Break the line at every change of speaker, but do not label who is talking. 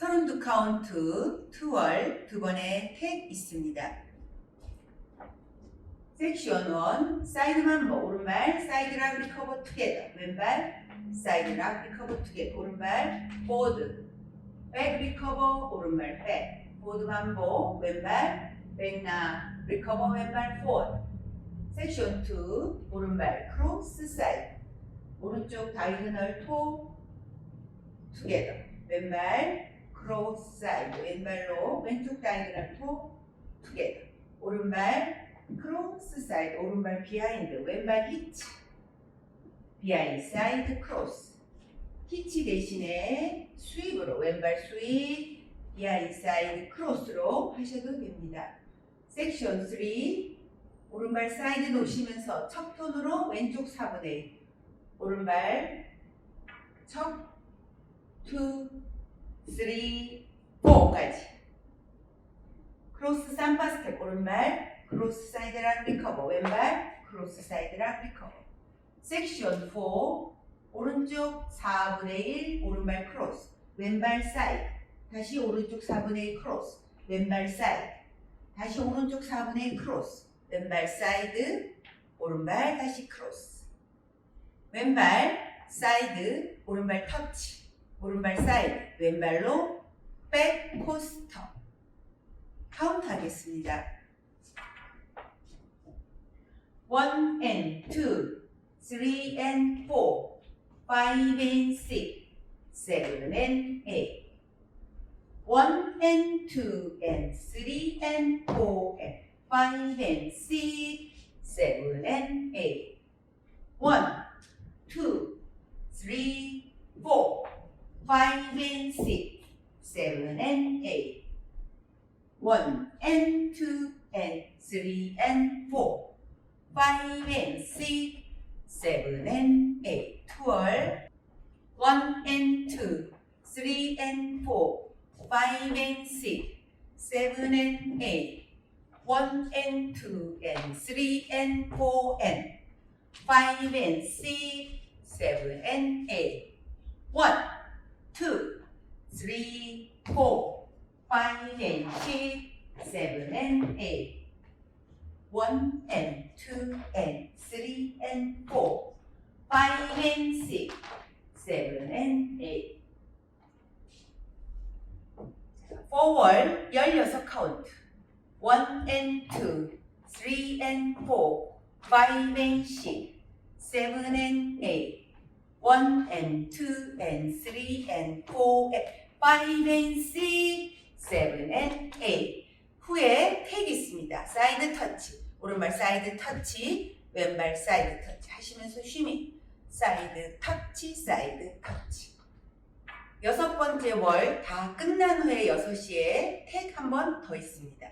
32 카운트 2월 두 번의 택 있습니다. 섹션 1 사이드만 뭐 오른발 사이드락 리커버 투게더. 왼발 사이드락 리커버 투게더. 오른발 보드. 백 리커버 오른발 백. 보드 반복 왼발 백나 리커버 왼발 포드 섹션 2 오른발 크로스 사이드. 오른쪽 다이그널 토 투게더. 왼발 크로스 사이드 왼발로 왼쪽 토 투게더 오른발 크로스 사이드 오른발 비하인드 왼발 히치 비하인드 사이드 크로스 히치 대신에 스윕으로 왼발 스윕 비하인드 사이드 크로스로 하셔도 됩니다. 섹션 3 오른발 사이드 놓으시면서 첫 톤으로 왼쪽 4분의 1 오른발 첫 2, 3, 4까지. 크로스 삼파 스텝 오른발 크로스 사이드락 리커버 왼발 크로스 사이드락 리커버 섹션 4 오른쪽 4분의 1 오른발 크로스. 왼발 사이드. 다시 오른쪽 4분의 1 크로스. 왼발 사이드. 다시 오른쪽 4분의 1 크로스. 왼발 사이드 오른발 다시 크로스. 왼발 사이드 오른발 터치 오른발 사이드 왼발로 백 코스터 카운트 하겠습니다. 1 and 2, 3 and 4, 5 and 6, 7 and 8. 1 and 2 and 3 and 4 and 5 and 6, 7 and 5 and 6, 7 and 8. 1 and 2 and 3 and 4, 5 and 6, 7 and 8. 12. 1 and 2, 3 and 4, 5 and 6, 7 and 8. 1 and 2 and 3 and 4 and 5 and 6, 7 and 8. 1, 2, 3, 4, 5 and 6, 7 and 8. 1 and 2 and 3 and 4, 5 and 6, 7 and 8. forward 16 카운트. 1 and 2, 3 and 4, 5 and 6, 7 and 8. 1 and 2 and 3 and 4 and 5 and 6, 7 and 8. 후에 택이 있습니다. 사이드 터치. 오른발 사이드 터치, 왼발 사이드 터치 하시면서 쉬미. 사이드 터치, 사이드 터치. 여섯 번째 월 다 끝난 후에 6시에 택 한 번 더 있습니다.